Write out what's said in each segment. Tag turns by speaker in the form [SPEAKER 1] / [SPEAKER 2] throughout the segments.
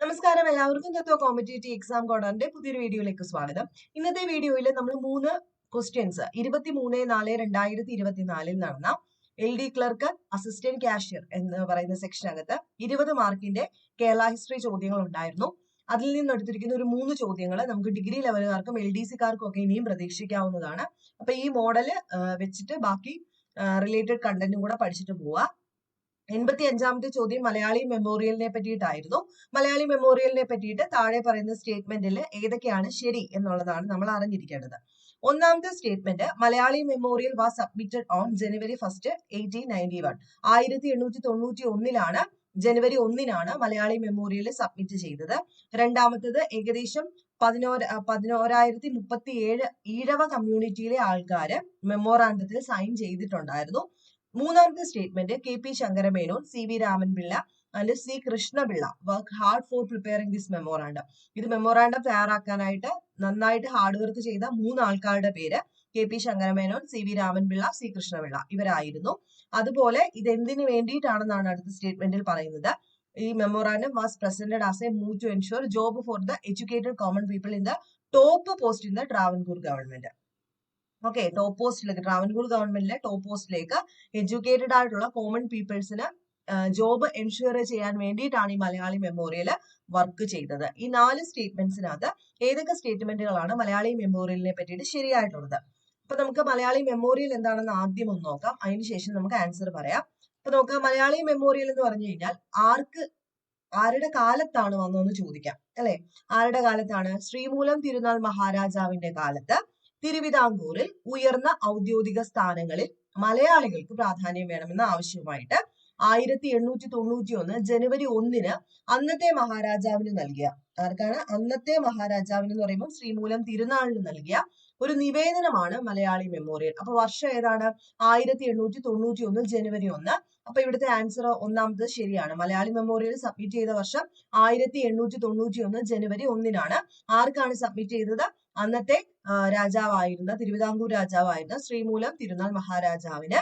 [SPEAKER 1] നമസ്കാരം. എല്ലാവർക്കും തത്വ competitive exam കോഡറിന്റെ പുതിയൊരു വീഡിയോയിലേക്ക് സ്വാഗതം. ഇന്നത്തെ വീഡിയോയിൽ നമ്മൾ മൂന്ന് ക്വസ്റ്റ്യൻസ് ഇരുപത്തി മൂന്ന് നാല് രണ്ടായിരത്തി ഇരുപത്തിനാലിൽ നടന്ന L D clerk assistant cashier എന്ന് പറയുന്ന സെക്ഷനകത്ത് ഇരുപത് മാർക്കിന്റെ കേരള ഹിസ്റ്ററി ചോദ്യങ്ങൾ ഉണ്ടായിരുന്നു. അതിൽ നിന്ന് എടുത്തിരിക്കുന്ന ഒരു മൂന്ന് ചോദ്യങ്ങൾ നമുക്ക് ഡിഗ്രി ലെവലുകാർക്കും എൽ ഡി സിക്കാർക്കും ഒക്കെ ഇനിയും പ്രതീക്ഷിക്കാവുന്നതാണ്. അപ്പൊ ഈ മോഡൽ വെച്ചിട്ട് ബാക്കി റിലേറ്റഡ് കണ്ടന്റും കൂടെ പഠിച്ചിട്ട് പോവാ. എൺപത്തി അഞ്ചാമത്തെ ചോദ്യം മലയാളി മെമ്മോറിയലിനെ പറ്റിയിട്ടായിരുന്നു. മലയാളി മെമ്മോറിയലിനെ പറ്റിയിട്ട് താഴെ പറയുന്ന സ്റ്റേറ്റ്മെന്റിൽ ഏതൊക്കെയാണ് ശരി എന്നുള്ളതാണ് നമ്മൾ അറിഞ്ഞിരിക്കേണ്ടത്. ഒന്നാമത്തെ statement Malayali memorial was submitted on January first eighteen ninety one ആയിരത്തി എണ്ണൂറ്റി തൊണ്ണൂറ്റി ഒന്നിലാണ് ജനുവരി ഒന്നിനാണ് മലയാളി മെമ്മോറിയൽ സബ്മിറ്റ് ചെയ്തത്. രണ്ടാമത്തത് ഏകദേശം പതിനോര പതിനോരായിരത്തി മുപ്പത്തി ഏഴ് ഈഴവ കമ്മ്യൂണിറ്റിയിലെ ആൾക്കാര് മെമ്മോറാണ്ടത്തിൽ സൈൻ ചെയ്തിട്ടുണ്ടായിരുന്നു. മൂന്നാമത്തെ statement K P Sankara Menon C V Raman Pillai and C Krishna Pillai work hard for preparing this memorandum ഇത് മെമ്മോറാണ്ടം തയ്യാറാക്കാനായിട്ട് നന്നായിട്ട് ഹാർഡ് വർക്ക് ചെയ്ത മൂന്ന് ആൾക്കാരുടെ പേര് K P Sankara Menon C V Raman Pillai C Krishna Pillai ഇവരായിരുന്നു. അതുപോലെ ഇത് എന്തിനു വേണ്ടിയിട്ടാണെന്നാണ് അടുത്ത സ്റ്റേറ്റ്മെന്റിൽ പറയുന്നത്. ഈ memorandum was presented as a move to ensure job for the educated common people in the top post in the Travancore government okay top പോസ്റ്റിലേക്ക് ട്രാവൻകൂർ ഗവൺമെന്റിലെ ടോപ്പ് പോസ്റ്റിലേക്ക് എഡ്യൂക്കേറ്റഡ് ആയിട്ടുള്ള കോമൺ പീപ്പിൾസിന് ജോബ് എൻഷുർ ചെയ്യാൻ വേണ്ടിയിട്ടാണ് ഈ മലയാളി മെമ്മോറിയൽ വർക്ക് ചെയ്തത്. ഈ നാല് സ്റ്റേറ്റ്മെന്റ്സിനകത്ത് ഏതൊക്കെ സ്റ്റേറ്റ്മെന്റുകളാണ് മലയാളി മെമ്മോറിയലിനെ പറ്റിയിട്ട് ശരിയായിട്ടുള്ളത്? അപ്പൊ നമുക്ക് മലയാളി മെമ്മോറിയൽ എന്താണെന്ന് ആദ്യം ഒന്ന് നോക്കാം. അതിനുശേഷം നമുക്ക് ആൻസർ പറയാം. അപ്പൊ നോക്കാം മലയാളി മെമ്മോറിയൽ എന്ന് പറഞ്ഞു കഴിഞ്ഞാൽ ആർക്ക് ആരുടെ കാലത്താണ് വന്നതെന്ന് ചോദിക്കാം. അല്ലെ? ആരുടെ കാലത്താണ്? ശ്രീമൂലം തിരുനാൾ മഹാരാജാവിന്റെ കാലത്ത് തിരുവിതാംകൂറിൽ ഉയർന്ന ഔദ്യോഗിക സ്ഥാനങ്ങളിൽ മലയാളികൾക്ക് പ്രാധാന്യം വേണമെന്ന ആവശ്യവുമായിട്ട് ആയിരത്തി എണ്ണൂറ്റി തൊണ്ണൂറ്റി ഒന്ന് ജനുവരി ഒന്നിന് അന്നത്തെ മഹാരാജാവിന് നൽകിയ ആർക്കാണ്? അന്നത്തെ മഹാരാജാവിന് എന്ന് പറയുമ്പോൾ ശ്രീമൂലം തിരുനാളിന് നൽകിയ ഒരു നിവേദനമാണ് മലയാളി മെമ്മോറിയൽ. അപ്പൊ വർഷം ഏതാണ്? ആയിരത്തി എണ്ണൂറ്റി തൊണ്ണൂറ്റി ഒന്ന് ജനുവരി ഒന്ന്. അപ്പൊ ഇവിടുത്തെ ആൻസർ ഒന്നാമത് ശരിയാണ്. മലയാളി മെമ്മോറിയൽ സബ്മിറ്റ് ചെയ്ത വർഷം ആയിരത്തി എണ്ണൂറ്റി തൊണ്ണൂറ്റി ഒന്ന് ജനുവരി ഒന്നിനാണ്. ആർക്കാണ് സബ്മിറ്റ് ചെയ്തത്? അന്നത്തെ രാജാവായിരുന്ന തിരുവിതാംകൂർ രാജാവായിരുന്ന ശ്രീമൂലം തിരുനാൾ മഹാരാജാവിന്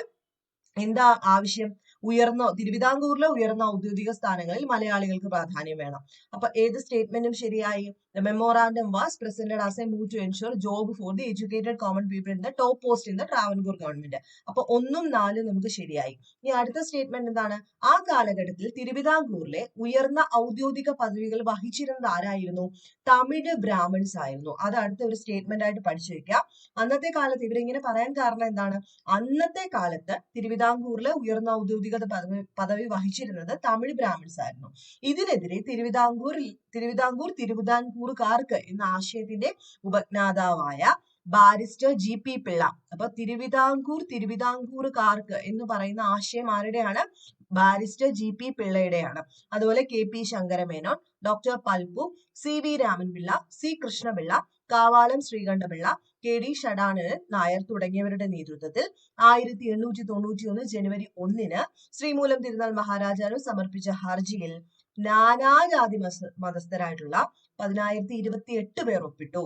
[SPEAKER 1] എന്താ ആവശ്യം? ഉയർന്ന തിരുവിതാംകൂറിലെ ഉയർന്ന ഔദ്യോഗിക സ്ഥാനങ്ങളിൽ മലയാളികൾക്ക് പ്രാധാന്യം വേണം. അപ്പൊ ഏത് സ്റ്റേറ്റ്മെന്റും ശരിയായി? The memorandum was presented as a move to ensure job for the educated common people in the top post in the Travancore government. അപ്പൊ ഒന്നും നാലും നമുക്ക് ശരിയായി. ഇനി അടുത്ത സ്റ്റേറ്റ്മെന്റ് എന്താണ്? ആ കാലഘട്ടത്തിൽ തിരുവിതാംകൂറിലെ ഉയർന്ന ഔദ്യോഗിക പദവികൾ വഹിച്ചിരുന്നത് ആരായിരുന്നു? തമിഴ് ബ്രാഹ്മിൺസ് ആയിരുന്നു. അത് അടുത്ത ഒരു സ്റ്റേറ്റ്മെന്റ് ആയിട്ട് പഠിച്ചു വെക്കാം. അന്നത്തെ കാലത്ത് ഇവരിങ്ങനെ പറയാൻ കാരണം എന്താണ്? അന്നത്തെ കാലത്ത് തിരുവിതാംകൂറിലെ ഉയർന്ന ഔദ്യോഗിക പദവി പദവി വഹിച്ചിരുന്നത് തമിഴ് ബ്രാഹ്മിൺസ് ആയിരുന്നു. ഇതിനെതിരെ തിരുവിതാംകൂറിൽ തിരുവിതാംകൂർ തിരുവിതാംകൂർ തിരുവിതാംകൂറുകാർക്ക് എന്ന ആശയത്തിന്റെ ഉപജ്ഞാതാവായ ബാരിസ്റ്റർ ജി പി പിള്ള. അപ്പൊ തിരുവിതാംകൂർ തിരുവിതാംകൂറുകാർക്ക് എന്ന് പറയുന്ന ആശയം ആരുടെയാണ്? ബാരിസ്റ്റർ ജി പി പിള്ളയുടെയാണ്. അതുപോലെ K P Sankara Menon doctor Palpu C V Raman Pillai C Krishna Pillai Kavalam Sreekanta Pillai K D Shadanan Nair തുടങ്ങിയവരുടെ നേതൃത്വത്തിൽ ആയിരത്തി എണ്ണൂറ്റി തൊണ്ണൂറ്റി ഒന്ന് ജനുവരി ഒന്നിന് ശ്രീമൂലം തിരുനാൾ മഹാരാജാവ് സമർപ്പിച്ച ഹർജിയിൽ നാനാജാതി മതസ്ഥരായിട്ടുള്ള പതിനായിരത്തി ഇരുപത്തി എട്ട് പേർ ഒപ്പിട്ടു.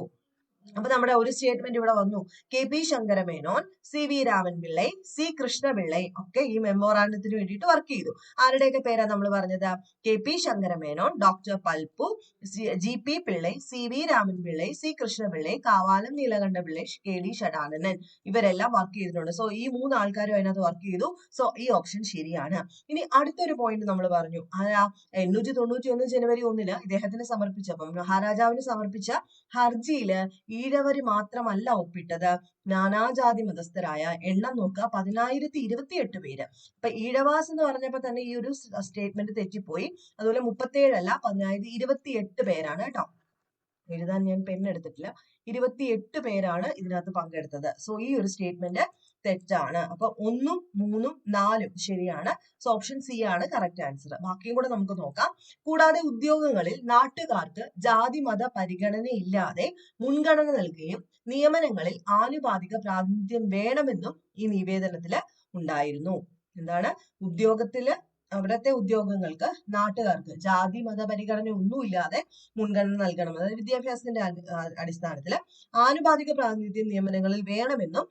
[SPEAKER 1] അപ്പൊ നമ്മുടെ ഒരു സ്റ്റേറ്റ്മെന്റ് ഇവിടെ വന്നു. K P Sankara Menon C V Raman Pillai C Krishna Pillai ഒക്കെ ഈ മെമ്മോറാണ്ടത്തിന് വേണ്ടിയിട്ട് വർക്ക് ചെയ്തു. ആരുടെയൊക്കെ പേരാ നമ്മൾ പറഞ്ഞത്? K P Sankara Menon doctor Palpu G P Pillai C V Raman Pillai C Krishna Pillai Kavalam Neelakanta Pillai K D Shadanandan ഇവരെല്ലാം work ചെയ്തിട്ടുണ്ട്. സോ ഈ മൂന്ന് ആൾക്കാരും അതിനകത്ത് വർക്ക് ചെയ്തു. സോ ഈ ഓപ്ഷൻ ശരിയാണ്. ഇനി അടുത്തൊരു പോയിന്റ് നമ്മൾ പറഞ്ഞു. അതാ എണ്ണൂറ്റി തൊണ്ണൂറ്റി ഒന്ന് ജനുവരി ഒന്നിന് ഇദ്ദേഹത്തിന് സമർപ്പിച്ചപ്പം മഹാരാജാവിന് സമർപ്പിച്ച ഹർജിയിൽ ഈഴവര് മാത്രമല്ല ഒപ്പിട്ടത്. നാനാജാതി മതസ്ഥരായ എണ്ണം നോക്കുക. പതിനായിരത്തി ഇരുപത്തി എട്ട് പേര്. ഇപ്പൊ ഈഴവാസ് എന്ന് പറഞ്ഞപ്പോ തന്നെ ഈ ഒരു സ്റ്റേറ്റ്മെന്റ് തെറ്റിപ്പോയി. അതുപോലെ മുപ്പത്തേഴല്ല പതിനായിരത്തി ഇരുപത്തി എട്ട് പേരാണ് കേട്ടോ. എഴുതാൻ ഞാൻ പെണ്ണെടുത്തിട്ടില്ല ഇരുപത്തി എട്ട് പേരാണ് ഇതിനകത്ത് പങ്കെടുത്തത്. സോ ഈ ഒരു സ്റ്റേറ്റ്മെന്റ് തെറ്റാണ്. അപ്പൊ ഒന്നും മൂന്നും നാലും ശരിയാണ്. സോ ഓപ്ഷൻ സി ആണ് കറക്റ്റ് ആൻസർ ബാക്കിയും കൂടെ നമുക്ക് നോക്കാം. കൂടാതെ ഉദ്യോഗങ്ങളിൽ നാട്ടുകാർക്ക് ജാതി മത പരിഗണനയില്ലാതെ മുൻഗണന നൽകുകയും നിയമനങ്ങളിൽ ആനുപാതിക പ്രാതിനിധ്യം വേണമെന്നും ഈ നിവേദനത്തിൽ ഉണ്ടായിരുന്നു. എന്താണ്? ഉദ്യോഗത്തിൽ അവിടുത്തെ ഉദ്യോഗങ്ങൾക്ക് നാട്ടുകാർക്ക് ജാതി മത പരിഗണന ഒന്നുമില്ലാതെ മുൻഗണന നൽകണം. അതായത് വിദ്യാഭ്യാസത്തിന്റെ അടിസ്ഥാനത്തിൽ ആനുപാതിക പ്രാതിനിധ്യം നിയമനങ്ങളിൽ വേണമെന്നും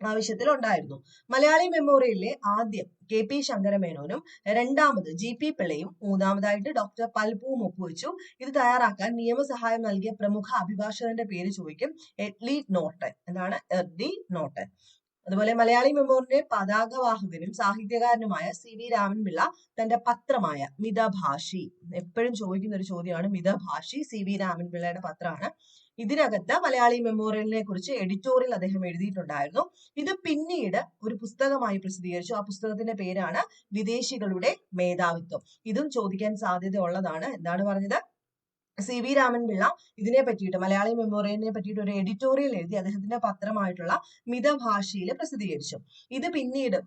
[SPEAKER 1] ആവശ്യത്തിൽ ഉണ്ടായിരുന്നു മലയാളി മെമ്മോറിയലിലെ ആദ്യം കെ പി ശങ്കരമേനോനും രണ്ടാമത് ജി പി പിള്ളയും മൂന്നാമതായിട്ട് ഡോക്ടർ പൽപുവും ഒപ്പുവെച്ചു. ഇത് തയ്യാറാക്കാൻ നിയമസഹായം നൽകിയ പ്രമുഖ അഭിഭാഷകന്റെ പേര് ചോദിക്കും എഡ്ലി നോട്ടൻ എന്താണ് എഡ്ലി നോട്ടൻ അതുപോലെ മലയാളി മെമ്മോറിന്റെ പതാകവാഹകനും സാഹിത്യകാരനുമായ സി വി രാമൻപിള്ള തന്റെ പത്രമായ മിതഭാഷി. എപ്പോഴും ചോദിക്കുന്ന ഒരു ചോദ്യമാണ് മിതഭാഷി സി വി രാമൻപിള്ളയുടെ പത്രമാണ്. ഇതിനകത്ത് മലയാളി മെമ്മോറിയലിനെ കുറിച്ച് എഡിറ്റോറിയൽ അദ്ദേഹം എഴുതിയിട്ടുണ്ടായിരുന്നു. ഇത് പിന്നീട് ഒരു പുസ്തകമായി പ്രസിദ്ധീകരിച്ചു. ആ പുസ്തകത്തിന്റെ പേരാണ് വിദേശികളുടെ മേധാവിത്വം. ഇതും ചോദിക്കാൻ സാധ്യത ഉള്ളതാണ് എന്താണ് പറഞ്ഞത്? സി വി രാമൻപിള്ള ഇതിനെ പറ്റിയിട്ട് മലയാളി മെമ്മോറിയലിനെ പറ്റിയിട്ട് ഒരു എഡിറ്റോറിയൽ എഴുതി അദ്ദേഹത്തിന്റെ പത്രമായിട്ടുള്ള മിതഭാഷയിൽ പ്രസിദ്ധീകരിച്ചു. ഇത് പിന്നീട്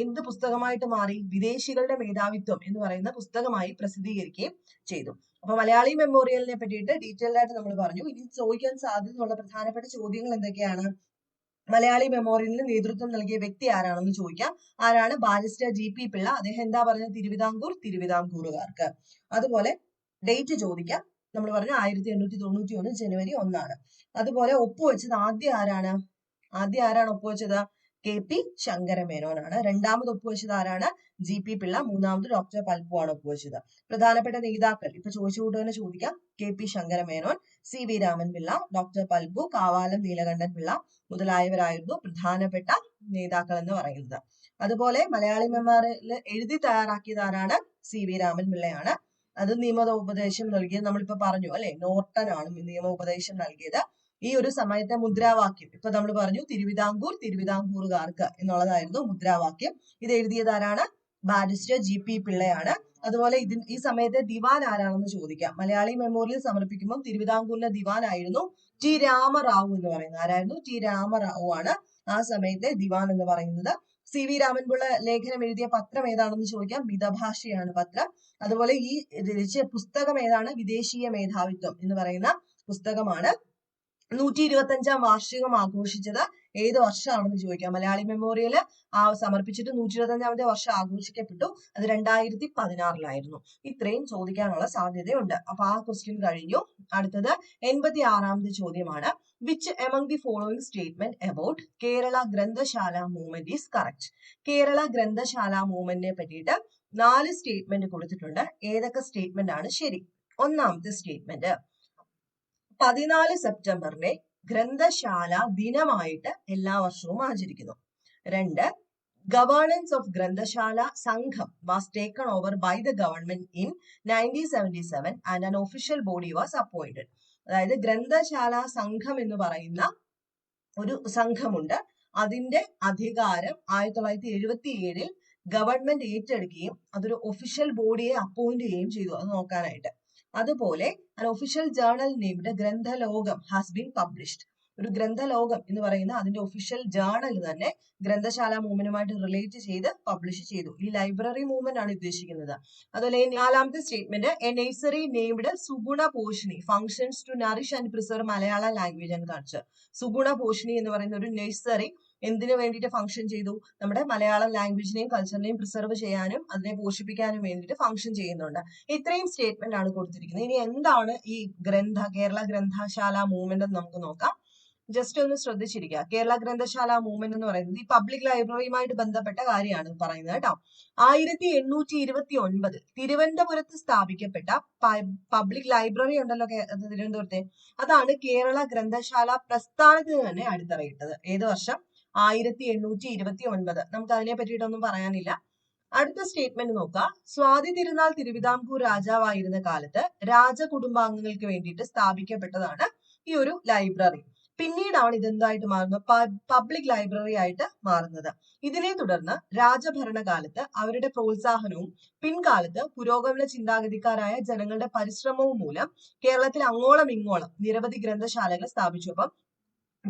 [SPEAKER 1] എന്ത് പുസ്തകമായിട്ട് മാറി? വിദേശികളുടെ മേധാവിത്വം എന്ന് പറയുന്ന പുസ്തകമായി പ്രസിദ്ധീകരിക്കുകയും ചെയ്തു. അപ്പൊ മലയാളി മെമ്മോറിയലിനെ പറ്റിയിട്ട് ഡീറ്റെയിൽഡ് ആയിട്ട് നമ്മൾ പറഞ്ഞു. ഇനി ചോദിക്കാൻ സാധ്യതയുള്ള പ്രധാനപ്പെട്ട ചോദ്യങ്ങൾ എന്തൊക്കെയാണ്? മലയാളി മെമ്മോറിയലിന് നേതൃത്വം നൽകിയ വ്യക്തി ആരാണെന്ന് ചോദിക്കാം. ആരാണ്? Barrister G P Pillai. അദ്ദേഹം എന്താ പറഞ്ഞത്? തിരുവിതാംകൂർ തിരുവിതാംകൂറുകാർക്ക്. അതുപോലെ ഡേറ്റ് ചോദിക്കാം. നമ്മൾ പറഞ്ഞു ആയിരത്തി എണ്ണൂറ്റി തൊണ്ണൂറ്റി ഒന്ന് ജനുവരി ഒന്നാണ്. അതുപോലെ ഒപ്പുവെച്ചത് ആദ്യം ആരാണ്? ആദ്യം ആരാണ് ഒപ്പുവെച്ചത് കെ പി ശങ്കരമേനോനാണ്. രണ്ടാമത് ഒപ്പുവെച്ചത് ആരാണ്? G P Pillai. മൂന്നാമത് ഡോക്ടർ പൽപ്പു ആണ് ഒപ്പുവെച്ചത് പ്രധാനപ്പെട്ട നേതാക്കൾ. ഇപ്പൊ ചോദിച്ചുകൊണ്ട് തന്നെ ചോദിക്കാം. K P Sankara Menon C V Raman Pillai doctor Palpu Kavalam Neelakantan Pillai മുതലായവരായിരുന്നു പ്രധാനപ്പെട്ട നേതാക്കൾ എന്ന് പറയുന്നത്. അതുപോലെ മലയാളി മെമ്മോറിയൽ എഴുതി തയ്യാറാക്കിയത് ആരാണ്? സി വി രാമൻ പിള്ളയാണ്. അത് നിയമോപദേശം നൽകിയത് നമ്മളിപ്പോ പറഞ്ഞു അല്ലെ? നോർട്ടൻ ആണ് നിയമോപദേശം നൽകിയത്. ഈ ഒരു സമയത്തെ മുദ്രാവാക്യം. ഇപ്പൊ നമ്മൾ പറഞ്ഞു തിരുവിതാംകൂർ തിരുവിതാംകൂറുകാർക്ക് എന്നുള്ളതായിരുന്നു മുദ്രാവാക്യം. ഇത് എഴുതിയത് ആരാണ്? ബാരിസ്റ്റർ ജി പി പിള്ളയാണ്. അതുപോലെ ഇതിന് ഈ സമയത്തെ ദിവാൻ ആരാണെന്ന് ചോദിക്കാം. മലയാളി മെമ്മോറിയൽ സമർപ്പിക്കുമ്പോൾ തിരുവിതാംകൂറിലെ ദിവാൻ ആയിരുന്നു ടി രാമറാവു എന്ന് പറയുന്നത്. ആരായിരുന്നു? ടി രാമറാവു ആണ് ആ സമയത്തെ ദിവാൻ എന്ന് പറയുന്നത്. സി വി രാമൻപിള്ള ലേഖനം എഴുതിയ പത്രം ഏതാണെന്ന് ചോദിക്കാം. മിതഭാഷയാണ് പത്രം. അതുപോലെ ഈ രചിച്ച പുസ്തകം ഏതാണ്? വിദേശീയ മേധാവിത്വം എന്ന് പറയുന്ന പുസ്തകമാണ്. നൂറ്റി ഇരുപത്തി അഞ്ചാം വാർഷികം ആഘോഷിച്ചത് ഏത് വർഷമാണെന്ന് ചോദിക്കാം. മലയാളി മെമ്മോറിയൽ ആ സമർപ്പിച്ചിട്ട് നൂറ്റി ഇരുപത്തി അഞ്ചാമത്തെ വർഷം ആഘോഷിക്കപ്പെട്ടു. അത് രണ്ടായിരത്തി പതിനാറിലായിരുന്നു ഇത്രയും ചോദിക്കാനുള്ള സാധ്യതയുണ്ട്. അപ്പൊ ആ ക്വസ്റ്റ്യൻ കഴിഞ്ഞു. അടുത്തത് എൺപത്തി ആറാമത്തെ ചോദ്യമാണ്. Which among the following statement about Kerala Granthasala movement is correct Kerala ഗ്രന്ഥശാല മൂവ്മെന്റിനെ പറ്റിയിട്ട് നാല് സ്റ്റേറ്റ്മെന്റ് കൊടുത്തിട്ടുണ്ട്. ഏതൊക്കെ സ്റ്റേറ്റ്മെന്റ് ആണ് ശരി? ഒന്നാമത്തെ സ്റ്റേറ്റ്മെന്റ് പതിനാല് സെപ്റ്റംബറിനെ ഗ്രന്ഥശാല ദിനമായിട്ട് എല്ലാ വർഷവും ആചരിക്കുന്നു. രണ്ട് governance of Granthasala Sangham was taken over by the government in nineteen seventy seven and an official body was appointed അതായത് ഗ്രന്ഥശാല സംഘം എന്ന് പറയുന്ന ഒരു സംഘമുണ്ട്. അതിന്റെ അധികാരം ആയിരത്തി തൊള്ളായിരത്തി എഴുപത്തി ഏഴിൽ ഗവൺമെന്റ് ഏറ്റെടുക്കുകയും അതൊരു ഒഫീഷ്യൽ ബോഡിയെ അപ്പോയിന്റ് ചെയ്യുകയും ചെയ്തു അത് നോക്കാനായിട്ട്. അതുപോലെ an official journal named Granthalokam has been published ഒരു ഗ്രന്ഥലോകം എന്ന് പറയുന്ന അതിന്റെ ഒഫീഷ്യൽ ജേർണൽ തന്നെ ഗ്രന്ഥശാല മൂവ്മെന്റുമായിട്ട് റിലേറ്റ് ചെയ്ത് പബ്ലിഷ് ചെയ്തു. ഈ ലൈബ്രറി മൂവ്മെന്റ് ആണ് ഉദ്ദേശിക്കുന്നത്. അതുപോലെ നാലാമത്തെ statement a nursery named Suguna Poshini functions to nourish and preserve Malayalam language and culture Suguna Poshini എന്ന് പറയുന്ന ഒരു നഴ്സറി എന്തിനു വേണ്ടിയിട്ട് ഫംഗ്ഷൻ ചെയ്തു? നമ്മുടെ മലയാളം ലാംഗ്വേജിനെയും കൾച്ചറിനെയും പ്രിസർവ് ചെയ്യാനും അതിനെ പോഷിപ്പിക്കാനും വേണ്ടിയിട്ട് ഫംഗ്ഷൻ ചെയ്യുന്നുണ്ട്. ഇത്രയും സ്റ്റേറ്റ്മെന്റ് ആണ് കൊടുത്തിരിക്കുന്നത്. ഇനി എന്താണ് ഈ ഗ്രന്ഥ കേരള ഗ്രന്ഥശാല മൂവ്മെന്റ് എന്ന് നമുക്ക് നോക്കാം. ജസ്റ്റ് ഒന്ന് ശ്രദ്ധിച്ചിരിക്കുക. കേരള ഗ്രന്ഥശാല മൂവ്മെന്റ് എന്ന് പറയുന്നത് ഈ പബ്ലിക് ലൈബ്രറിയുമായിട്ട് ബന്ധപ്പെട്ട കാര്യമാണ് പറയുന്നത് കേട്ടോ. ആയിരത്തി എണ്ണൂറ്റി ഇരുപത്തി ഒൻപത് തിരുവനന്തപുരത്ത് സ്ഥാപിക്കപ്പെട്ട പബ്ലിക് ലൈബ്രറി ഉണ്ടല്ലോ തിരുവനന്തപുരത്തെ. അതാണ് കേരള ഗ്രന്ഥശാല പ്രസ്ഥാനത്തിന് തന്നെ അടിത്തറയിട്ടത്. ഏത് വർഷം? ആയിരത്തി എണ്ണൂറ്റി ഇരുപത്തി ഒൻപത് നമുക്ക് അതിനെ പറ്റിയിട്ടൊന്നും പറയാനില്ല. അടുത്ത സ്റ്റേറ്റ്മെന്റ് നോക്കാം. സ്വാതി തിരുനാൾ തിരുവിതാംകൂർ രാജാവായിരുന്ന കാലത്ത് രാജകുടുംബാംഗങ്ങൾക്ക് വേണ്ടിയിട്ട് സ്ഥാപിക്കപ്പെട്ടതാണ് ഈ ഒരു ലൈബ്രറി. പിന്നീടാണ് ഇതെന്തായിട്ട് മാറുന്നത്? പബ്ലിക് ലൈബ്രറി ആയിട്ട് മാറുന്നത്. ഇതിനെ തുടർന്ന് രാജഭരണകാലത്ത് അവരുടെ പ്രോത്സാഹനവും പിൻകാലത്ത് പുരോഗമന ചിന്താഗതിക്കാരായ ജനങ്ങളുടെ പരിശ്രമവും മൂലം കേരളത്തിൽ അങ്ങോളം ഇങ്ങോളം നിരവധി ഗ്രന്ഥശാലകൾ സ്ഥാപിച്ചു. അപ്പം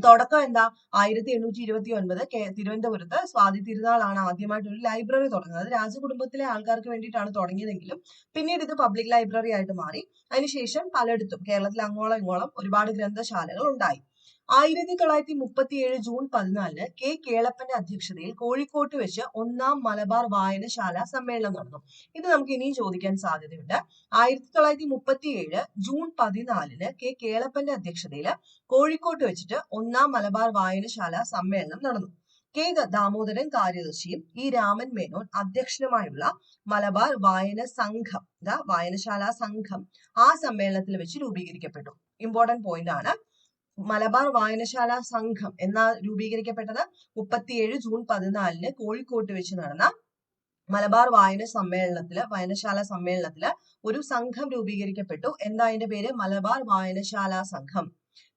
[SPEAKER 1] തുടക്കം എന്താ? ആയിരത്തി എണ്ണൂറ്റി ഇരുപത്തി ഒൻപത് തിരുവനന്തപുരത്ത് സ്വാതി തിരുനാളാണ് ആദ്യമായിട്ട് ഒരു ലൈബ്രറി തുടങ്ങുന്നത്. രാജകുടുംബത്തിലെ ആൾക്കാർക്ക് വേണ്ടിയിട്ടാണ് തുടങ്ങിയതെങ്കിലും പിന്നീട് ഇത് പബ്ലിക് ലൈബ്രറി ആയിട്ട് മാറി. അതിനുശേഷം പലയിടത്തും കേരളത്തിൽ അങ്ങോളം ഇങ്ങോളം ഒരുപാട് ഗ്രന്ഥശാലകൾ ഉണ്ടായി. ആയിരത്തി തൊള്ളായിരത്തി മുപ്പത്തിയേഴ് ജൂൺ പതിനാലിന് കെ കേളപ്പന്റെ അധ്യക്ഷതയിൽ കോഴിക്കോട്ട് വെച്ച് ഒന്നാം മലബാർ വായനശാല സമ്മേളനം നടന്നു. ഇത് നമുക്ക് ഇനിയും ചോദിക്കാൻ സാധ്യതയുണ്ട്. ആയിരത്തി തൊള്ളായിരത്തി മുപ്പത്തിയേഴ് ജൂൺ പതിനാലിന് കെ കേളപ്പന്റെ അധ്യക്ഷതയിൽ കോഴിക്കോട്ട് വെച്ചിട്ട് ഒന്നാം മലബാർ വായനശാല സമ്മേളനം നടന്നു. കെ ദാമോദരൻ കാര്യദർശിയും ഇ രാമൻ മേനോൻ അധ്യക്ഷനുമായുള്ള മലബാർ വായന സംഘം വായനശാല സംഘം ആ സമ്മേളനത്തിൽ വെച്ച് രൂപീകരിക്കപ്പെട്ടു. ഇമ്പോർട്ടന്റ് പോയിന്റ് ആണ് മലബാർ വായനശാല സംഘം എന്ന രൂപീകരിക്കപ്പെട്ടത്? മുപ്പത്തിയേഴ് ജൂൺ പതിനാലിന് കോഴിക്കോട്ട് വെച്ച് നടന്ന മലബാർ വായന സമ്മേളനത്തിൽ വായനശാല സമ്മേളനത്തിൽ ഒരു സംഘം രൂപീകരിക്കപ്പെട്ടു. എന്താ അതിന്റെ പേര്? മലബാർ വായനശാല സംഘം.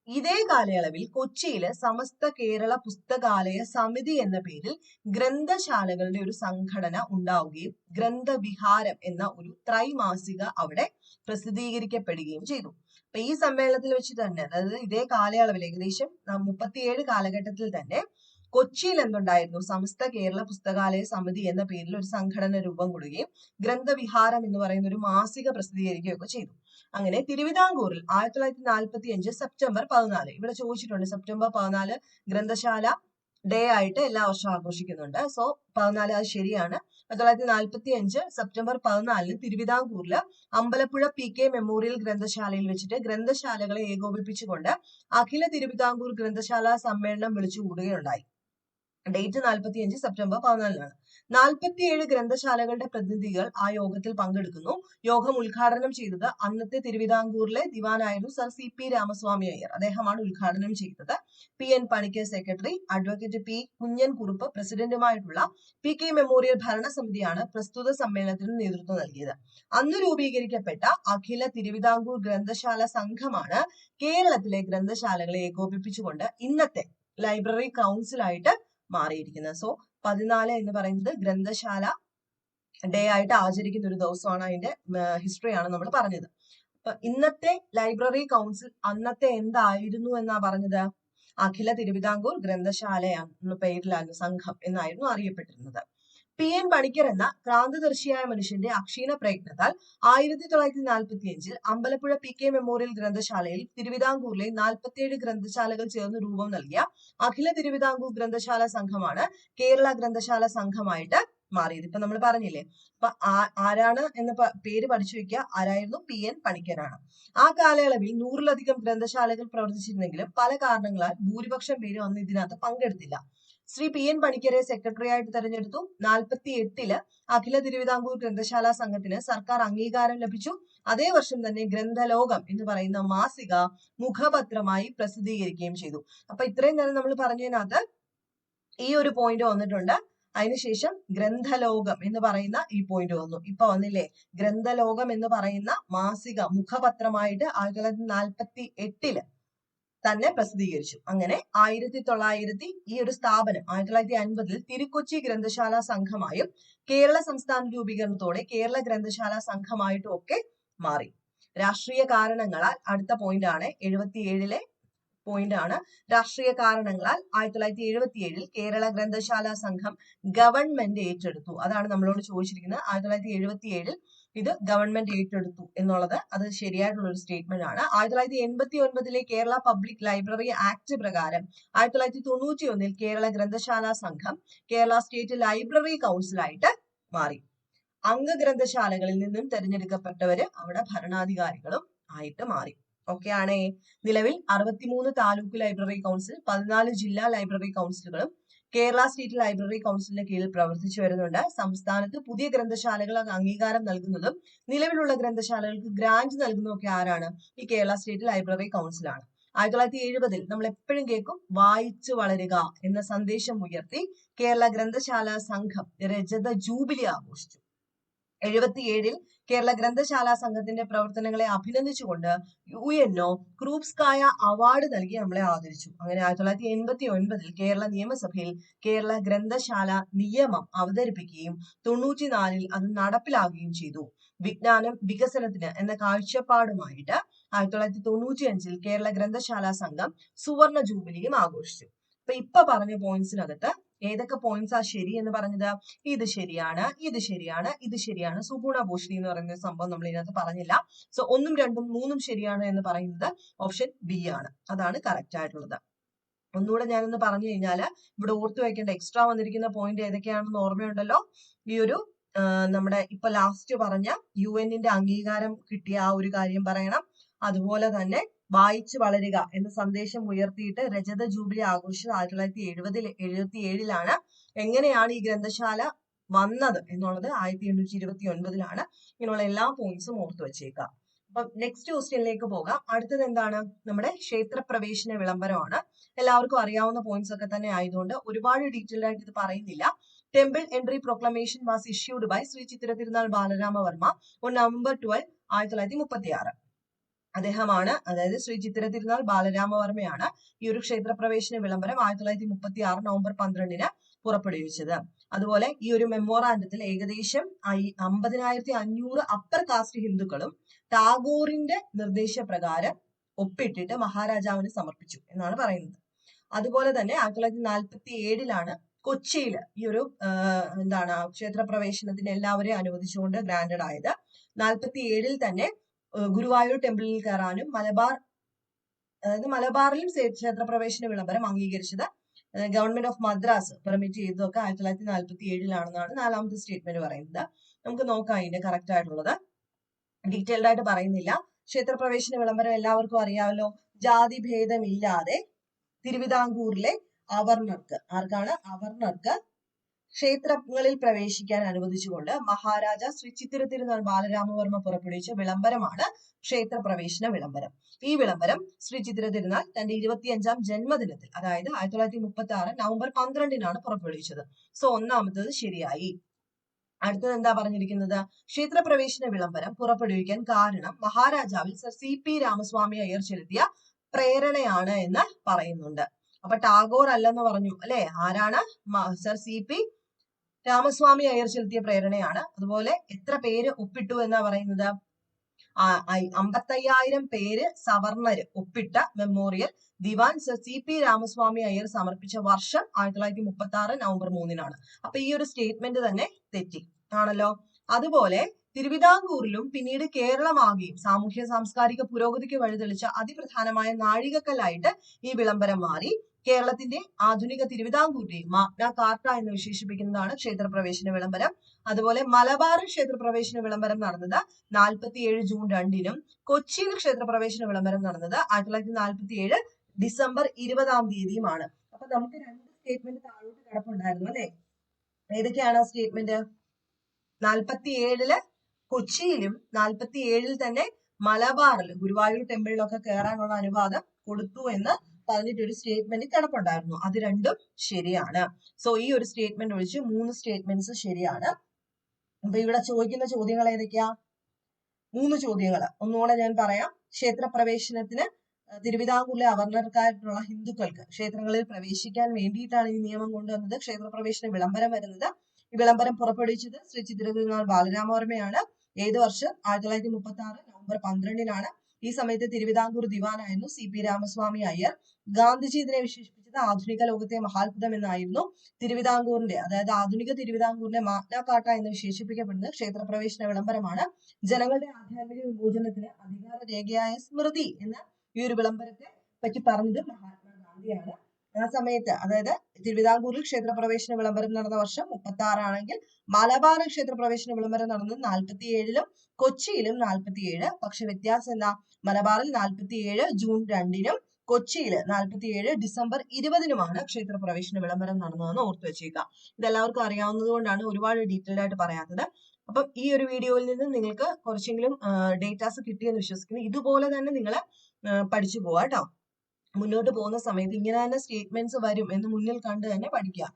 [SPEAKER 1] ഇതേ കാലയളവിൽ കൊച്ചിയിലെ സമസ്ത കേരള പുസ്തകാലയ സമിതി എന്ന പേരിൽ ഗ്രന്ഥശാലകളുടെ ഒരു സംഘടന ഉണ്ടാവുകയും ഗ്രന്ഥവിഹാരം എന്ന ഒരു ത്രൈമാസിക അവിടെ പ്രസിദ്ധീകരിക്കപ്പെടുകയും ചെയ്തു. അപ്പൊ ഈ സമ്മേളനത്തിൽ വെച്ച് തന്നെ അതായത് ഇതേ കാലയളവിൽ ഏകദേശം മുപ്പത്തിയേഴ് കാലഘട്ടത്തിൽ തന്നെ കൊച്ചിയിൽ എന്തുണ്ടായിരുന്നു? സമസ്ത കേരള പുസ്തകാലയ സമിതി എന്ന പേരിൽ ഒരു സംഘടന രൂപം കൊള്ളുകയും ഗ്രന്ഥവിഹാരം എന്ന് പറയുന്ന ഒരു മാസിക പ്രസിദ്ധീകരിക്കുകയൊക്കെ ചെയ്തു. അങ്ങനെ തിരുവിതാംകൂറിൽ ആയിരത്തി തൊള്ളായിരത്തി നാൽപ്പത്തി അഞ്ച് സെപ്റ്റംബർ പതിനാല് ഇവിടെ ചോദിച്ചിട്ടുണ്ട് സെപ്റ്റംബർ പതിനാല് ഗ്രന്ഥശാല ഡേ ആയിട്ട് എല്ലാ വർഷവും ആഘോഷിക്കുന്നുണ്ട്. സോ പതിനാല് അത് ശരിയാണ്. തൊള്ളായിരത്തി നാൽപ്പത്തി അഞ്ച് സെപ്റ്റംബർ പതിനാലിന് തിരുവിതാംകൂറിൽ അമ്പലപ്പുഴ പി കെ മെമ്മോറിയൽ ഗ്രന്ഥശാലയിൽ വെച്ചിട്ട് ഗ്രന്ഥശാലകളെ ഏകോപിപ്പിച്ചുകൊണ്ട് അഖില തിരുവിതാംകൂർ ഗ്രന്ഥശാല സമ്മേളനം വിളിച്ചു കൂടുകയുണ്ടായി ഡേറ്റ് നാൽപ്പത്തിയഞ്ച് സെപ്റ്റംബർ പതിനാലിനാണ്. നാൽപ്പത്തിയേഴ് ഗ്രന്ഥശാലകളുടെ പ്രതിനിധികൾ ആ യോഗത്തിൽ പങ്കെടുക്കുന്നു. യോഗം ഉദ്ഘാടനം ചെയ്തത് അന്നത്തെ തിരുവിതാംകൂറിലെ ദിവാനായിരുന്നു sir C P Ramaswami Iyer. അദ്ദേഹമാണ് ഉദ്ഘാടനം ചെയ്തത്. P N Panicker secretary advocate P Kunjan Kurup പ്രസിഡന്റുമായിട്ടുള്ള P K memorial ഭരണസമിതിയാണ് പ്രസ്തുത സമ്മേളനത്തിന് നേതൃത്വം നൽകിയത്. അന്ന് രൂപീകരിക്കപ്പെട്ട അഖില തിരുവിതാംകൂർ ഗ്രന്ഥശാല സംഘമാണ് കേരളത്തിലെ ഗ്രന്ഥശാലകളെ ഏകോപിപ്പിച്ചുകൊണ്ട് ഇന്നത്തെ ലൈബ്രറി കൗൺസിലായിട്ട് മാറിയിരിക്കുന്നത്. സോ പതിനാല് എന്ന് പറയുന്നത് ഗ്രന്ഥശാല ഡേ ആയിട്ട് ആചരിക്കുന്ന ഒരു ദിവസമാണ് അതിന്റെ ഹിസ്റ്ററിയാണ് നമ്മൾ പറഞ്ഞത്. അപ്പൊ ഇന്നത്തെ ലൈബ്രറി കൗൺസിൽ അന്നത്തെ എന്തായിരുന്നു എന്നാ പറഞ്ഞത്? അഖില തിരുവിതാംകൂർ ഗ്രന്ഥശാലയാണ് പേരിലായിരുന്നു സംഘം എന്നായിരുന്നു അറിയപ്പെട്ടിരുന്നത്. പി എൻ പണിക്കർ എന്ന ക്രാന്തദർശിയായ മനുഷ്യന്റെ അക്ഷീണ പ്രയത്നത്താൽ ആയിരത്തി തൊള്ളായിരത്തി നാൽപ്പത്തി അഞ്ചിൽ അമ്പലപ്പുഴ പി കെ മെമ്മോറിയൽ ഗ്രന്ഥശാലയിൽ തിരുവിതാംകൂറിലെ നാൽപ്പത്തിയേഴ് ഗ്രന്ഥശാലകൾ ചേർന്ന് രൂപം നൽകിയ അഖില തിരുവിതാംകൂർ ഗ്രന്ഥശാല സംഘമാണ് കേരള ഗ്രന്ഥശാല സംഘമായിട്ട് മാറിയത്. ഇപ്പൊ നമ്മൾ പറഞ്ഞില്ലേ അപ്പൊ ആരാണ് എന്ന പേര് പഠിച്ചു വെക്കുക ആരായിരുന്നു? പി എൻ പണിക്കരാണ്. ആ കാലയളവിൽ നൂറിലധികം ഗ്രന്ഥശാലകൾ പ്രവർത്തിച്ചിരുന്നെങ്കിലും പല കാരണങ്ങളാൽ ഭൂരിപക്ഷം പേരും അന്ന് ഇതിനകത്ത് പങ്കെടുത്തില്ല. ശ്രീ പി എൻ പണിക്കരെ സെക്രട്ടറി ആയിട്ട് തെരഞ്ഞെടുത്തു. നാൽപ്പത്തി എട്ടിൽ അഖില തിരുവിതാംകൂർ ഗ്രന്ഥശാല സംഘത്തിന് സർക്കാർ അംഗീകാരം ലഭിച്ചു. അതേ വർഷം തന്നെ ഗ്രന്ഥലോകം എന്ന് പറയുന്ന മാസിക മുഖപത്രമായി പ്രസിദ്ധീകരിക്കുകയും ചെയ്തു. അപ്പൊ ഇത്രയും നേരം നമ്മൾ പറഞ്ഞതിനകത്ത് ഈ ഒരു പോയിന്റ് വന്നിട്ടുണ്ട്. അതിനുശേഷം ഗ്രന്ഥലോകം എന്ന് പറയുന്ന ഈ പോയിന്റ് വന്നു. ഇപ്പൊ വന്നില്ലേ? ഗ്രന്ഥലോകം എന്ന് പറയുന്ന മാസിക മുഖപത്രമായിട്ട് ആയിരത്തി തൊള്ളായിരത്തി നാൽപ്പത്തി എട്ടിൽ തന്നെ പ്രസിദ്ധീകരിച്ചു. അങ്ങനെ ആയിരത്തി തൊള്ളായിരത്തി ഈ ഒരു സ്ഥാപനം ആയിരത്തി തൊള്ളായിരത്തി അൻപതിൽ തിരുക്കൊച്ചി ഗ്രന്ഥശാല സംഘമായും കേരള സംസ്ഥാന രൂപീകരണത്തോടെ കേരള ഗ്രന്ഥശാല സംഘമായിട്ടും ഒക്കെ മാറി. രാഷ്ട്രീയ കാരണങ്ങളാൽ അടുത്ത പോയിന്റ് ആണ് എഴുപത്തിയേഴിലെ പോയിന്റ് ആണ്. രാഷ്ട്രീയ കാരണങ്ങളാൽ ആയിരത്തി തൊള്ളായിരത്തി എഴുപത്തി ഏഴിൽ കേരള ഗ്രന്ഥശാല സംഘം ഗവൺമെന്റ് ഏറ്റെടുത്തു. അതാണ് നമ്മളോട് ചോദിച്ചിരിക്കുന്നത്. ആയിരത്തി തൊള്ളായിരത്തി എഴുപത്തി ഏഴിൽ ഇത് ഗവൺമെന്റ് ഏറ്റെടുത്തു എന്നുള്ളത് അത് ശരിയായിട്ടുള്ള ഒരു സ്റ്റേറ്റ്മെന്റ് ആണ്. ആയിരത്തി തൊള്ളായിരത്തി എൺപത്തി ഒൻപതിലെ കേരള പബ്ലിക് ലൈബ്രറി ആക്ട് പ്രകാരം ആയിരത്തി തൊള്ളായിരത്തി തൊണ്ണൂറ്റി ഒന്നിൽ കേരള ഗ്രന്ഥശാല സംഘം കേരള സ്റ്റേറ്റ് ലൈബ്രറി കൗൺസിലായിട്ട് മാറി. അംഗഗ്രന്ഥശാലകളിൽ നിന്നും തെരഞ്ഞെടുക്കപ്പെട്ടവര് അവിടെ ഭരണാധികാരികളും ആയിട്ട് മാറി. ഓക്കെയാണേ നിലവിൽ അറുപത്തിമൂന്ന് താലൂക്ക് ലൈബ്രറി കൗൺസിൽ പതിനാല് ജില്ലാ ലൈബ്രറി കൗൺസിലുകളും കേരള സ്റ്റേറ്റ് ലൈബ്രറി കൗൺസിലിന്റെ കീഴിൽ പ്രവർത്തിച്ചു വരുന്നുണ്ട്. സംസ്ഥാനത്ത് പുതിയ ഗ്രന്ഥശാലകൾ അംഗീകാരം നൽകുന്നതും നിലവിലുള്ള ഗ്രന്ഥശാലകൾക്ക് ഗ്രാന്റ് നൽകുന്നതൊക്കെ ആരാണ്? ഈ കേരള സ്റ്റേറ്റ് ലൈബ്രറി കൗൺസിലാണ്. ആയിരത്തി തൊള്ളായിരത്തി എഴുപതിൽ നമ്മൾ എപ്പോഴും കേൾക്കും വായിച്ചു വളരുക എന്ന സന്ദേശം ഉയർത്തി കേരള ഗ്രന്ഥശാല സംഘം രജത ജൂബിലി ആഘോഷിച്ചു. എഴുപത്തിയേഴിൽ കേരള ഗ്രന്ഥശാല സംഘത്തിന്റെ പ്രവർത്തനങ്ങളെ അഭിനന്ദിച്ചുകൊണ്ട് U N O Krupskaya award നൽകി നമ്മളെ ആദരിച്ചു. അങ്ങനെ ആയിരത്തി തൊള്ളായിരത്തി എൺപത്തി ഒൻപതിൽ കേരള നിയമസഭയിൽ കേരള ഗ്രന്ഥശാല നിയമം അവതരിപ്പിക്കുകയും തൊണ്ണൂറ്റിനാലിൽ അത് നടപ്പിലാകുകയും ചെയ്തു. വിജ്ഞാനം വികസനത്തിന് എന്ന കാഴ്ചപ്പാടുമായിട്ട് ആയിരത്തി തൊള്ളായിരത്തി തൊണ്ണൂറ്റി അഞ്ചിൽ കേരള ഗ്രന്ഥശാല സംഘം സുവർണ ജൂബിലിയും ആഘോഷിച്ചു. അപ്പൊ ഇപ്പൊ പറഞ്ഞ പോയിന്റ്സിനകത്ത് ഏതൊക്കെ പോയിന്റ്സ് ആ ശരി എന്ന് പറഞ്ഞത്? ഇത് ശരിയാണ് ഇത് ശരിയാണ് ഇത് ശരിയാണ്. സുഗുണ ഭൂഷണി എന്ന് പറയുന്ന സംഭവം നമ്മൾ ഇതിനകത്ത് പറഞ്ഞില്ല. സോ ഒന്നും രണ്ടും മൂന്നും ശരിയാണ് എന്ന് പറയുന്നത് ഓപ്ഷൻ ബി ആണ്. അതാണ് കറക്റ്റ് ആയിട്ടുള്ളത്. ഒന്നുകൂടെ ഞാനൊന്ന് പറഞ്ഞു കഴിഞ്ഞാൽ ഇവിടെ ഓർത്തു വെക്കേണ്ട എക്സ്ട്രാ വന്നിരിക്കുന്ന പോയിന്റ് ഏതൊക്കെയാണെന്ന് ഓർമ്മയുണ്ടല്ലോ? ഈ ഒരു നമ്മുടെ ഇപ്പൊ ലാസ്റ്റ് പറഞ്ഞ യു എന്നിന്റെ അംഗീകാരം കിട്ടിയ ആ ഒരു കാര്യം പറയണം. അതുപോലെ തന്നെ വായിച്ചു വളരുക എന്ന സന്ദേശം ഉയർത്തിയിട്ട് രജത ജൂബിലി ആഘോഷിച്ചത് ആയിരത്തി തൊള്ളായിരത്തി എഴുപതിൽ എഴുപത്തി ഏഴിലാണ് എങ്ങനെയാണ് ഈ ഗ്രന്ഥശാല വന്നത് എന്നുള്ളത് ആയിരത്തി എണ്ണൂറ്റി ഇരുപത്തി ഒൻപതിലാണ് ഇങ്ങനെയുള്ള എല്ലാ പോയിന്റ്സും ഓർത്തു വെച്ചേക്കുക. അപ്പൊ നെക്സ്റ്റ് ക്വസ്റ്റ്യനിലേക്ക് പോകാം. അടുത്തത് എന്താണ്? നമ്മുടെ ക്ഷേത്രപ്രവേശന വിളംബരമാണ്. എല്ലാവർക്കും അറിയാവുന്ന പോയിന്റ്സ് ഒക്കെ തന്നെ ആയതുകൊണ്ട് ഒരുപാട് ഡീറ്റെയിൽ ആയിട്ട് ഇത് പറയുന്നില്ല. Temple entry proclamation was issued by Sree Chithira Thirunal Balarama Varma on November twelve ആയിരത്തി തൊള്ളായിരത്തി മുപ്പത്തി ആറ് അദ്ദേഹമാണ് അതായത് ശ്രീ ചിത്തിര തിരുനാൾ ബാലരാമവർമ്മയാണ് ഈ ഒരു ക്ഷേത്രപ്രവേശന വിളംബരം ആയിരത്തി തൊള്ളായിരത്തി മുപ്പത്തി ആറ് നവംബർ പന്ത്രണ്ടിന് പുറപ്പെടുവിച്ചത്. അതുപോലെ ഈ ഒരു മെമ്മോറാണ്ടത്തിൽ ഏകദേശം അമ്പതിനായിരത്തി അഞ്ഞൂറ് അപ്പർ കാസ്റ്റ് ഹിന്ദുക്കളും ടാഗോറിന്റെ നിർദ്ദേശപ്രകാരം ഒപ്പിട്ടിട്ട് മഹാരാജാവിന് സമർപ്പിച്ചു എന്നാണ് പറയുന്നത്. അതുപോലെ തന്നെ ആയിരത്തി തൊള്ളായിരത്തി നാൽപ്പത്തി ഏഴിലാണ് കൊച്ചിയിൽ ഈ ഒരു എന്താണ് ക്ഷേത്രപ്രവേശനത്തിന് എല്ലാവരെയും അനുവദിച്ചുകൊണ്ട് ഗ്രാൻഡഡ് ആയത് നാൽപ്പത്തി ഏഴിൽ തന്നെ ഗുരുവായൂർ ടെമ്പിളിൽ കയറാനും മലബാർ അതായത് മലബാറിലും ക്ഷേത്ര ക്ഷേത്രപ്രവേശന വിളംബരം അംഗീകരിച്ചത് ഗവൺമെന്റ് ഓഫ് മദ്രാസ് പെർമിറ്റ് ചെയ്തതൊക്കെ ആയിരത്തി തൊള്ളായിരത്തി നാൽപ്പത്തി ഏഴിലാണെന്നാണ് നാലാമത്തെ സ്റ്റേറ്റ്മെന്റ് പറയുന്നത്. നമുക്ക് നോക്കാം അതിന്റെ കറക്റ്റ് ആയിട്ടുള്ളത്. ഡീറ്റെയിൽഡ് ആയിട്ട് പറയുന്നില്ല. ക്ഷേത്രപ്രവേശന വിളംബരം എല്ലാവർക്കും അറിയാമല്ലോ. ജാതി ഭേദമില്ലാതെ തിരുവിതാംകൂറിലെ അവർണർക്ക് ആർക്കാണ്? അവർണർക്ക് ക്ഷേത്രങ്ങളിൽ പ്രവേശിക്കാൻ അനുവദിച്ചുകൊണ്ട് മഹാരാജ ശ്രീ ചിത്തിര തിരുനാൾ ബാലരാമവർമ്മ പുറപ്പെടുവിച്ച വിളംബരമാണ് ക്ഷേത്ര പ്രവേശന വിളംബരം. ഈ വിളംബരം ശ്രീ ചിത്തിര തിരുനാൾ തന്റെ ഇരുപത്തിയഞ്ചാം ജന്മദിനത്തിൽ അതായത് ആയിരത്തി തൊള്ളായിരത്തി മുപ്പത്തി ആറ് നവംബർ പന്ത്രണ്ടിനാണ് പുറപ്പെടുവിച്ചത്. സോ ഒന്നാമത്തത് ശരിയായി. അടുത്തത് എന്താ പറഞ്ഞിരിക്കുന്നത്? ക്ഷേത്രപ്രവേശന വിളംബരം പുറപ്പെടുവിക്കാൻ കാരണം മഹാരാജാവിൽ sir C P Ramaswami Iyer ചെലുത്തിയ പ്രേരണയാണ് എന്ന് പറയുന്നുണ്ട്. അപ്പൊ ടാഗോർ അല്ലെന്ന് പറഞ്ഞു അല്ലെ? ആരാണ്? Sir C P Ramaswami Iyer ചെലുത്തിയ പ്രേരണയാണ്. അതുപോലെ എത്ര പേര് ഒപ്പിട്ടു എന്നാ പറയുന്നത്? അമ്പത്തയ്യായിരം പേര് സവർണര് ഒപ്പിട്ട മെമ്മോറിയൽ ദിവാൻ sir C P Ramaswami Iyer സമർപ്പിച്ച വർഷം ആയിരത്തി തൊള്ളായിരത്തി മുപ്പത്തി ആറ് നവംബർ മൂന്നിനാണ്. അപ്പൊ ഈ ഒരു സ്റ്റേറ്റ്മെന്റ് തന്നെ തെറ്റി. ആണല്ലോ? അതുപോലെ തിരുവിതാംകൂറിലും പിന്നീട് കേരളമാകെയും സാമൂഹ്യ സാംസ്കാരിക പുരോഗതിക്ക് വഴിതെളിച്ച അതിപ്രധാനമായ നാഴികക്കല്ലായിട്ട് ഈ വിളംബരം മാറി. കേരളത്തിന്റെ ആധുനിക തിരുവിതാംകൂറിനെയും മാഗ്ന കാർട്ട എന്ന് വിശേഷിപ്പിക്കുന്നതാണ് ക്ഷേത്രപ്രവേശന വിളംബരം. അതുപോലെ മലബാർ ക്ഷേത്രപ്രവേശന വിളംബരം നടന്നത് നാൽപ്പത്തിയേഴ് ജൂൺ രണ്ടിനും കൊച്ചിയിൽ ക്ഷേത്രപ്രവേശന വിളംബരം നടന്നത് ആയിരത്തി തൊള്ളായിരത്തി നാൽപ്പത്തി ഏഴ് ഡിസംബർ ഇരുപതാം തീയതിയുമാണ്. അപ്പൊ നമുക്ക് രണ്ട് സ്റ്റേറ്റ്മെന്റ് താഴോട്ട് കിടപ്പുണ്ടായിരുന്നു അല്ലെ? ഏതൊക്കെയാണ് സ്റ്റേറ്റ്മെന്റ് നാൽപ്പത്തി ഏഴിൽ കൊച്ചിയിലും നാൽപ്പത്തി ഏഴിൽ തന്നെ മലബാറിൽ ഗുരുവായൂർ ടെമ്പിളിലൊക്കെ കയറാനുള്ള അനുവാദം കൊടുത്തു എന്ന് പറഞ്ഞിട്ടൊരു സ്റ്റേറ്റ്മെന്റ് കിടപ്പുണ്ടായിരുന്നു. അത് രണ്ടും ശരിയാണ്. സോ ഈ ഒരു സ്റ്റേറ്റ്മെന്റ് ഒഴിച്ച് മൂന്ന് സ്റ്റേറ്റ്മെന്റ്സ് ശരിയാണ്. അപ്പൊ ഇവിടെ ചോദിക്കുന്ന ചോദ്യങ്ങൾ ഏതൊക്കെയാ? മൂന്ന് ചോദ്യങ്ങൾ ഒന്നുകൂടെ ഞാൻ പറയാം. ക്ഷേത്രപ്രവേശനത്തിന് തിരുവിതാംകൂറിലെ അവർണർക്കായിട്ടുള്ള ഹിന്ദുക്കൾക്ക് ക്ഷേത്രങ്ങളിൽ പ്രവേശിക്കാൻ വേണ്ടിയിട്ടാണ് ഈ നിയമം കൊണ്ടുവന്നത്. ക്ഷേത്രപ്രവേശന വിളംബരം വരുന്നത്. ഈ വിളംബരം പുറപ്പെടുവിച്ചത് ശ്രീ ചിത്തിരതിരുനാൾ ബാലരാമവർമ്മയാണ്. ഏത് വർഷം? ആയിരത്തി തൊള്ളായിരത്തി മുപ്പത്തി ആറ് നവംബർ പന്ത്രണ്ടിനാണ്. ഈ സമയത്ത് തിരുവിതാംകൂർ ദിവാനായിരുന്നു സി പി രാമസ്വാമി അയ്യർ. ഗാന്ധിജി ഇതിനെ വിശേഷിപ്പിച്ചത് ആധുനിക ലോകത്തെ മഹാത്ഭുതം എന്നായിരുന്നു തിരുവിതാംകൂറിന്റെ അതായത് ആധുനിക തിരുവിതാംകൂറിന്റെ മാഗ്നാകാട്ട എന്ന് വിശേഷിപ്പിക്കപ്പെടുന്നത് ക്ഷേത്രപ്രവേശന വിളംബരമാണ്. ജനങ്ങളുടെ ആധ്യാത്മിക വിമോചനത്തിന് അധികാര രേഖയായ സ്മൃതി എന്ന ഈ ഒരു വിളംബരത്തെ പറ്റി പറഞ്ഞത് മഹാത്മാഗാന്ധിയാണ് ആ സമയത്ത് അതായത് തിരുവിതാംകൂറിൽ ക്ഷേത്രപ്രവേശന വിളംബരം നടന്ന വർഷം മുപ്പത്തി ആറാണെങ്കിൽ മലബാർ ക്ഷേത്രപ്രവേശന വിളംബരം നടന്നത് നാൽപ്പത്തി ഏഴിലും കൊച്ചിയിലും നാൽപ്പത്തി ഏഴ് പക്ഷെ വ്യത്യാസം എന്താ? മലബാറിൽ നാൽപ്പത്തി ഏഴ് ജൂൺ രണ്ടിനും കൊച്ചിയിൽ നാൽപ്പത്തി ഏഴ് ഡിസംബർ ഇരുപതിനുമാണ് ക്ഷേത്രപ്രവേശന വിളംബരം നടന്നതെന്ന് ഓർത്തു വെച്ചേക്കുക. ഇതെല്ലാവർക്കും അറിയാവുന്നത് കൊണ്ടാണ് ഒരുപാട് ഡീറ്റെയിൽഡ് ആയിട്ട് പറയാത്തത്. അപ്പം ഈ ഒരു വീഡിയോയിൽ നിന്ന് നിങ്ങൾക്ക് കുറച്ചെങ്കിലും ഡേറ്റാസ് കിട്ടിയെന്ന് വിശ്വസിക്കുന്നു. ഇതുപോലെ തന്നെ നിങ്ങൾ പഠിച്ചു പോവാ കേട്ടോ. മുന്നോട്ട് പോകുന്ന സമയത്ത് ഇങ്ങനെ തന്നെ സ്റ്റേറ്റ്മെന്റ്സ് വരും എന്ന് മുന്നിൽ കണ്ട് തന്നെ പഠിക്കുക.